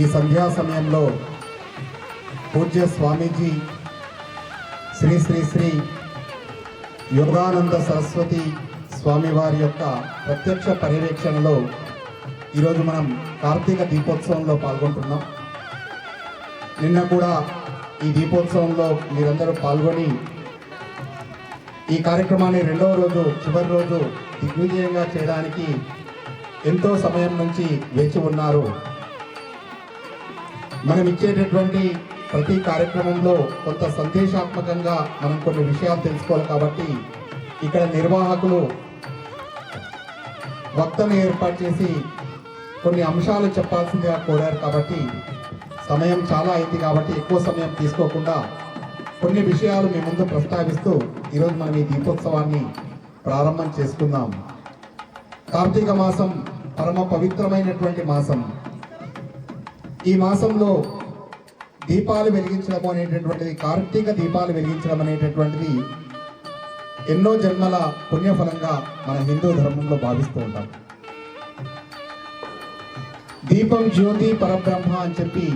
ఈ సంధ్యా సమయంలో పూజ్య స్వామీజీ శ్రీ శ్రీ శ్రీ యోగానంద సరస్వతి స్వామి వారి యొక్క ప్రత్యక్ష పర్యవేక్షణలో ఈరోజు మనం కార్తీక దీపోత్సవంలో పాల్గొంటున్నాం. నిన్న కూడా ఈ దీపోత్సవంలో మీరందరూ పాల్గొని ఈ కార్యక్రమాన్ని రెండవ రోజు చివరి రోజు దిగ్విజయంగా చేయడానికి ఎంతో సమయం నుంచి వేచి ఉన్నారు. మనం ఇచ్చేటటువంటి ప్రతి కార్యక్రమంలో కొంత సందేశాత్మకంగా మనం కొన్ని విషయాలు తెలుసుకోవాలి కాబట్టి ఇక్కడ నిర్వాహకులు వక్తను ఏర్పాటు చేసి కొన్ని అంశాలు చెప్పాల్సిందిగా కోరారు కాబట్టి సమయం చాలా అయింది కాబట్టి ఎక్కువ సమయం తీసుకోకుండా కొన్ని విషయాలు మీ ముందు ప్రస్తావిస్తూ ఈరోజు మనం ఈ దీపోత్సవాన్ని ప్రారంభం చేసుకుందాం. కార్తీక మాసం పరమ పవిత్రమైనటువంటి మాసం. ఈ మాసంలో దీపాలు వెలిగించడం అనేటటువంటిది కార్తీక దీపాలు వెలిగించడం అనేటటువంటిది ఎన్నో జన్మల పుణ్యఫలంగా మన హిందూ ధర్మంలో భావిస్తూ ఉంటాం. దీపం జ్యోతి పరబ్రహ్మ అని చెప్పి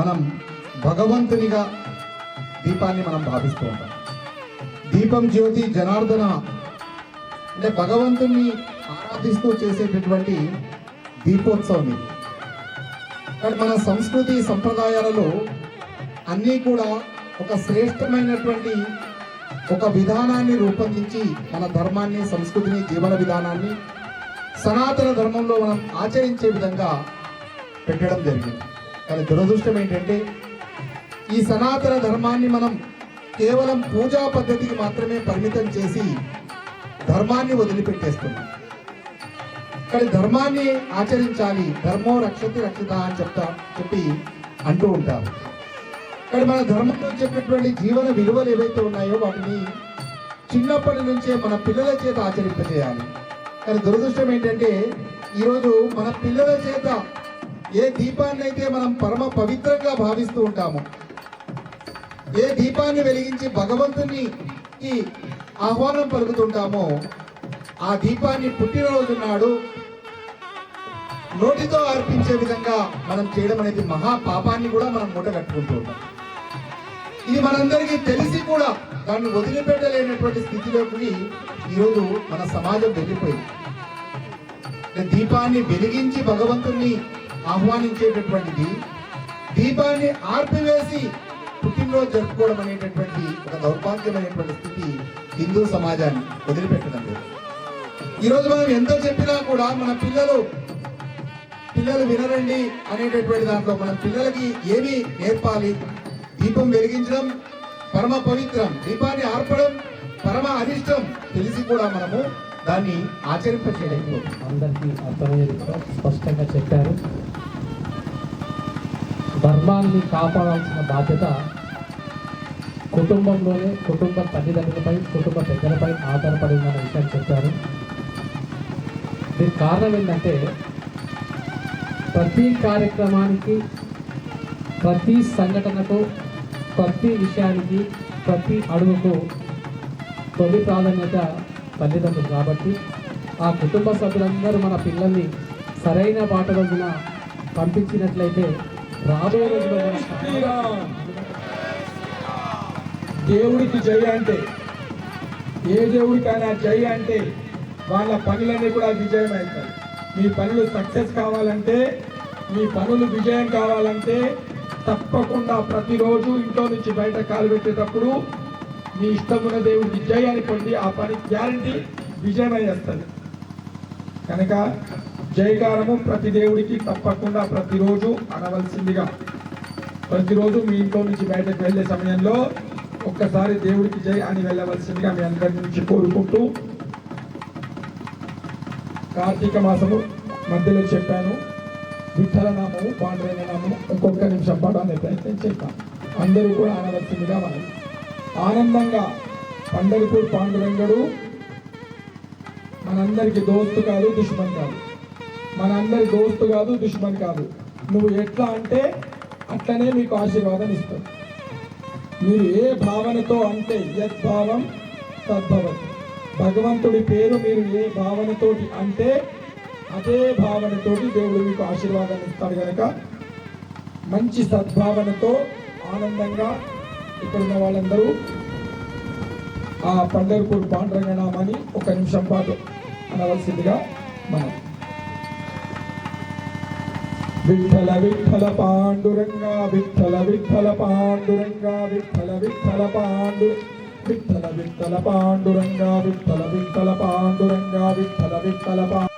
మనం భగవంతునిగా దీపాన్ని మనం భావిస్తూ ఉంటాం. దీపం జ్యోతి జనార్దన అంటే భగవంతుని ఆరాధిస్తూ చేసేటటువంటి దీపోత్సవం ఇది. కానీ మన సంస్కృతి సంప్రదాయాలలో అన్నీ కూడా ఒక శ్రేష్టమైనటువంటి ఒక విధానాన్ని రూపొందించి మన ధర్మాన్ని సంస్కృతిని జీవన విధానాన్ని సనాతన ధర్మంలో మనం ఆచరించే విధంగా పెట్టడం జరిగింది. కానీ దురదృష్టం ఏంటంటే ఈ సనాతన ధర్మాన్ని మనం కేవలం పూజా పద్ధతికి మాత్రమే పరిమితం చేసి ధర్మాన్ని వదిలిపెట్టేస్తున్నాం. కానీ ధర్మాన్ని ఆచరించాలి. ధర్మం రక్షతి రక్షిత అని చెప్తా చెప్పి అంటూ ఉంటారు. కానీ మన ధర్మంలో చెప్పినటువంటి జీవన విలువలు ఏవైతే ఉన్నాయో వాటిని చిన్నప్పటి నుంచే మన పిల్లల చేత ఆచరింపజేయాలి. కానీ దురదృష్టం ఏంటంటే ఈరోజు మన పిల్లల చేత ఏ దీపాన్ని అయితే మనం పరమ పవిత్రంగా భావిస్తూ ఉంటామో ఏ దీపాన్ని వెలిగించి భగవంతుని ఆహ్వానం పలుకుతుంటామో ఆ దీపాన్ని పుట్టినరోజు నాడు నోటితో అర్పించే విధంగా మనం చేయడం అనేది మహా పాపాన్ని కూడా మనం మూట కట్టుకుంటూ ఉంటాం. ఇది మనందరికీ తెలిసి కూడా దాన్ని వదిలిపెట్టలేనటువంటి స్థితిలోకి ఈరోజు మన సమాజం వెళ్ళిపోయింది. దీపాన్ని వెలిగించి భగవంతుణ్ణి ఆహ్వానించేటటువంటిది దీపాన్ని ఆర్పివేసి పుట్టినరోజు జరుపుకోవడం అనేటటువంటి ఒక దౌర్భాగ్యమైనటువంటి స్థితి హిందూ సమాజాన్ని వదిలిపెట్టడం లేదు. ఈరోజు మనం ఎంత చెప్పినా కూడా మన పిల్లలు పిల్లలు వినరండి అనేటటువంటి దాంట్లో మనం పిల్లలకి ఏమి నేర్పాలి? దీపం వెలిగించడం పరమ పవిత్రం దీపాన్ని ఆర్పడం పరమ అరిష్టం తెలిసి కూడా మనము దాన్ని ఆచరింపచేయలేకపోతున్నాం అందరికీ అర్థమయ్యేదిగా స్పష్టంగా చెప్పారు. ధర్మాన్ని కాపాడాల్సిన బాధ్యత కుటుంబంలోనే కుటుంబ తల్లిదండ్రులపై కుటుంబ పెద్దలపై ఆధారపడి ఉందన్న విషయం చెప్పారు. దీనికి కారణం ఏంటంటే ప్రతి కార్యక్రమానికి ప్రతి సంఘటనకు ప్రతి విషయానికి ప్రతి అడుగుకు తొలి ప్రాధాన్యత తల్లిదండ్రులు కాబట్టి ఆ కుటుంబ సభ్యులందరూ మన పిల్లల్ని సరైన బాటలో రోజున పంపించినట్లయితే రాబోయే రోజుల్లో దేవుడికి జై అంటే ఏ దేవుడికైనా జై అంటే వాళ్ళ పనులన్నీ కూడా విజయం అవుతాయి మీ పనులు సక్సెస్ కావాలంటే మీ పనులు విజయం కావాలంటే తప్పకుండా ప్రతిరోజు ఇంట్లో నుంచి బయట కాలు పెట్టేటప్పుడు మీ ఇష్టమున్న దేవుడికి జై పొంది ఆ పని గ్యారంటీ విజయం వస్తుంది కనుక జయకారము ప్రతి దేవుడికి తప్పకుండా ప్రతిరోజు అనవలసిందిగా. ప్రతిరోజు మీ ఇంట్లో నుంచి బయటకు వెళ్ళే సమయంలో ఒక్కసారి దేవుడికి జై అని వెళ్ళవలసిందిగా మీ అందరి నుంచి కోరుకుంటూ కార్తీక మాసము మధ్యలో చెప్పాను. విఠల నామము పాండురంగ నామము ఒక్కొక్క నిమిషం పడాలని ప్రయత్నం చేద్దాం. అందరూ కూడా ఆనవలసిందిగా మనం ఆనందంగా పండరిపూర్ పాండురంగడు మనందరికి దోస్తు కాదు దుష్మన్ కాదు. మనందరి దోస్తు కాదు దుష్మన్ కాదు. నువ్వు ఎట్లా అంటే అట్లనే మీకు ఆశీర్వాదం ఇస్తావు మీరు ఏ భావనతో అంటే యద్భావం తద్భవతి భగవంతుడి పేరు మీరు ఏ భావనతోటి అంటే అదే భావనతోటి దేవుడు మీకు ఆశీర్వాదాన్ని ఇస్తాడు కనుక మంచి సద్భావనతో ఆనందంగా ఇక్కడున్న వాళ్ళందరూ ఆ పండర్పూర్ పాండరంగనామాని ఒక నిమిషం పాటు అనవలసిందిగా మనం విఠల విఠల పాండురంగా విఠల విఠల పాండురంగా విఠల విఠల పాండు విత్తల విత్తల పాండురంగా విత్తల విత్తల పాండురంగా విత్తల విత్తల పా